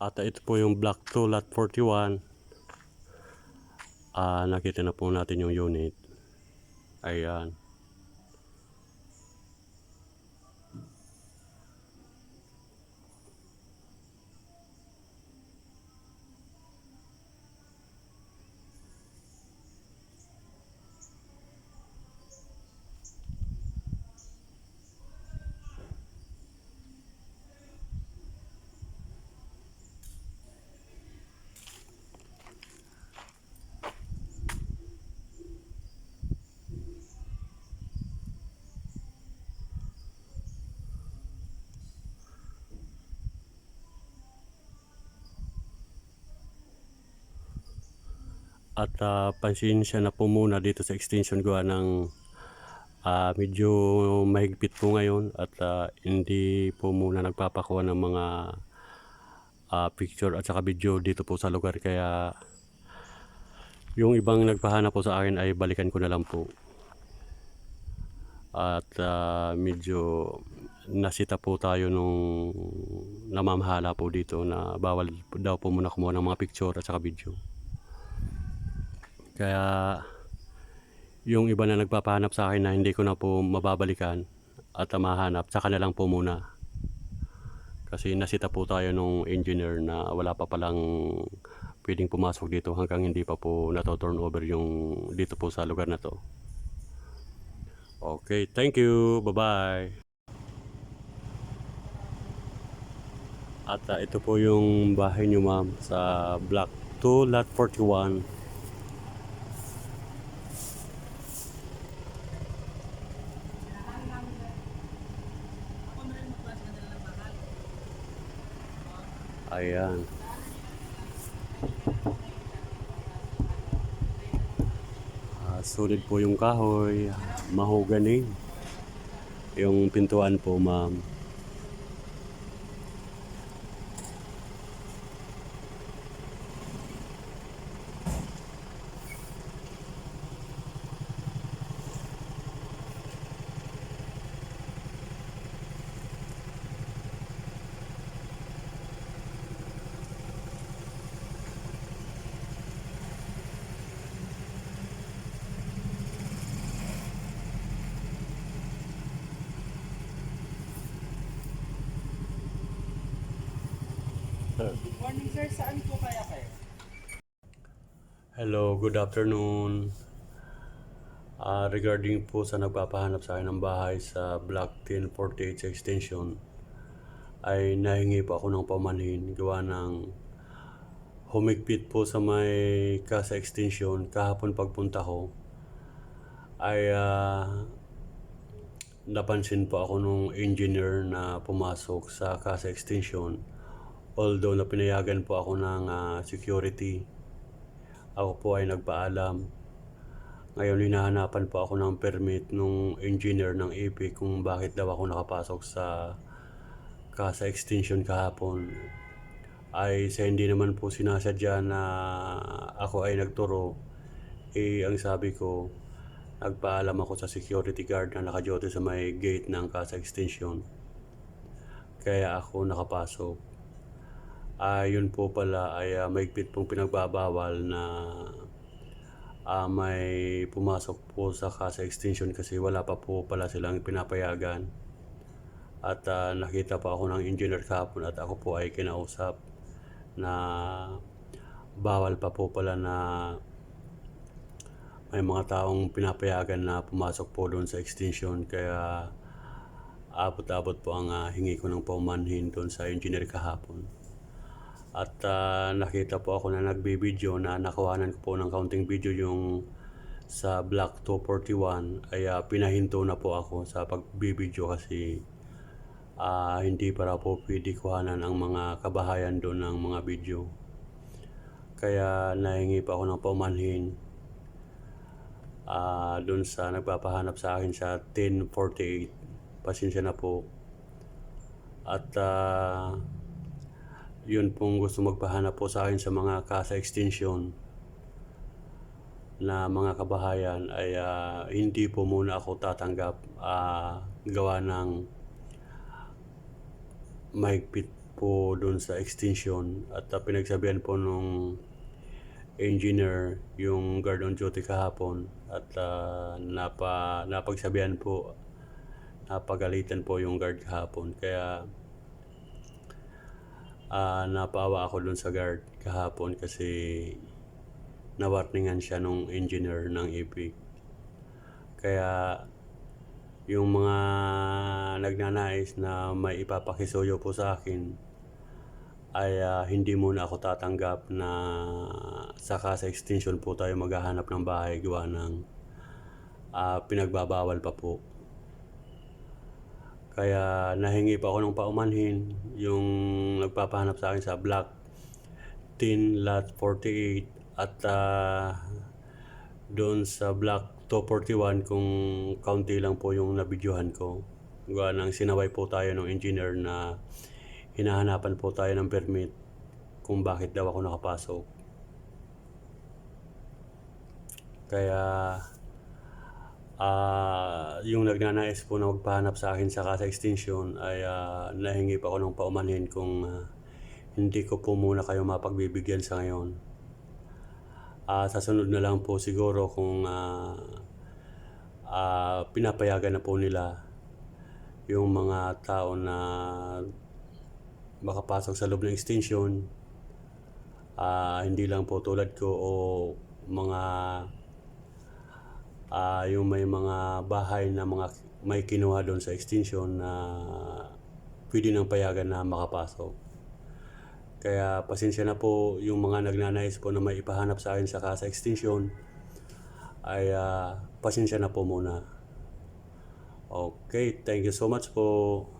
At ito po yung Block 2 Lot 41. Ah, nakita na po natin yung unit. Ayan. At ah, pansin siya na po muna dito sa extension gawa ng ah, medyo mahigpit po ngayon at ah, hindi po muna nagpapakuha ng mga ah, picture at saka video dito po sa lugar kaya yung ibang nagpahanap po sa akin ay balikan ko na lang po. At ah, medyo nasita po tayo nung namamahala po dito na bawal daw po muna kumuha ng mga picture at saka video. Kaya yung iba na nagpapahanap sa akin na hindi ko na po mababalikan at mahanap, saka na lang po muna. Kasi nasita po tayo nung engineer na wala pa palang pwedeng pumasok dito hanggang hindi pa po nato-turn over yung dito po sa lugar na to. Okay, thank you. Bye-bye. At ah, ito po yung bahay niyo ma'am sa Block 2, Lot 41. Ayan. Ah, sulit po yung kahoy, mahogany. Yung pintuan po, ma'am. Morning sir, saan po kaya kayo? Hello, good afternoon. Ah, regarding po sa nagpapahanap sa akin ng bahay sa Block 1048 extension, ay nahingi po ako ng pamanhin gawa ng humigpit po sa may Casa Extension kahapon pagpunta ko ay ah, napansin po ako nung engineer na pumasok sa Casa Extension although na pinayagan po ako ng ah, security ako po ay nagpaalam. Ngayon hinahanapan po ako ng permit nung engineer ng AP kung bakit daw ako nakapasok sa Casa Extension kahapon. Ay sa hindi naman po sinasadya na ako ay nagturo eh ang sabi ko nagpaalam ako sa security guard na nakajote sa may gate ng Casa Extension kaya ako nakapasok Ah, yun po pala ay ah, mahigpit pong pinagbabawal na ah, may pumasok po sa Casa Extension kasi wala pa po pala silang pinapayagan. At ah, nakita pa ako ng engineer kahapon at ako po ay kinausap na bawal pa po pala na may mga taong pinapayagan na pumasok po doon sa extension kaya abot-abot po ang ah, hingi ko ng paumanhin doon sa engineer kahapon. At ah, nakita po ako na nagbibideo na nakawanan ko po ng counting video yung sa Block 241 ay ah, pinahinto na po ako sa pagbibideo kasi ah, hindi para po pwede kuhanan ang mga kabahayan doon ng mga video. Kaya nahingi pa ako ng paumanhin ah doon sa nagpapahanap sa akin sa 1048. Pasensya na po. At ah, yun pong gusto magpahanap po sa akin sa mga Casa Extension na mga kabahayan ay ah, hindi po muna ako tatanggap ah, gawa ng mahigpit po doon sa extension. At uh, pinagsabihan po nung engineer yung guard on duty kahapon at uh, napa, napagsabihan po napagalitan po yung guard kahapon. Kaya ah napaawa ako doon sa guard kahapon kasi nawarningan siya nung engineer ng EPIC kaya yung mga nagnanais na may ipapakisuyo po sa akin ay ah, hindi muna ako tatanggap na saka sa extension po tayo maghahanap ng bahay gawa ng ah, pinagbabawal pa po. Kaya nahingi pa ako ng paumanhin yung nagpapahanap sa akin sa block 10 lot 48 at ah, doon sa block 241 kung kaunti lang po yung nabidyohan ko. Gawa ng sinaway po tayo ng engineer na hinahanapan po tayo ng permit kung bakit daw ako nakapasok. Kaya ah yung nagnanais po na magpahanap sa akin sa Casa Extension ay ah, nahingi pa ako ng paumanhin kung ah, hindi ko po muna kayo mapagbibigyan sa ngayon. Ah, sa sunod na lang po siguro kung ah, ah, pinapayagan na po nila yung mga tao na makapasok sa loob ng extension ah hindi lang po tulad ko o mga ah yung may mga bahay na mga may kinuha doon sa extension na pwede nang payagan na makapasok. Kaya pasensya na po yung mga nagnanais po na may ipahanap sa akin sa Casa Extension ay ah, pasensya na po muna. Okay, thank you so much po.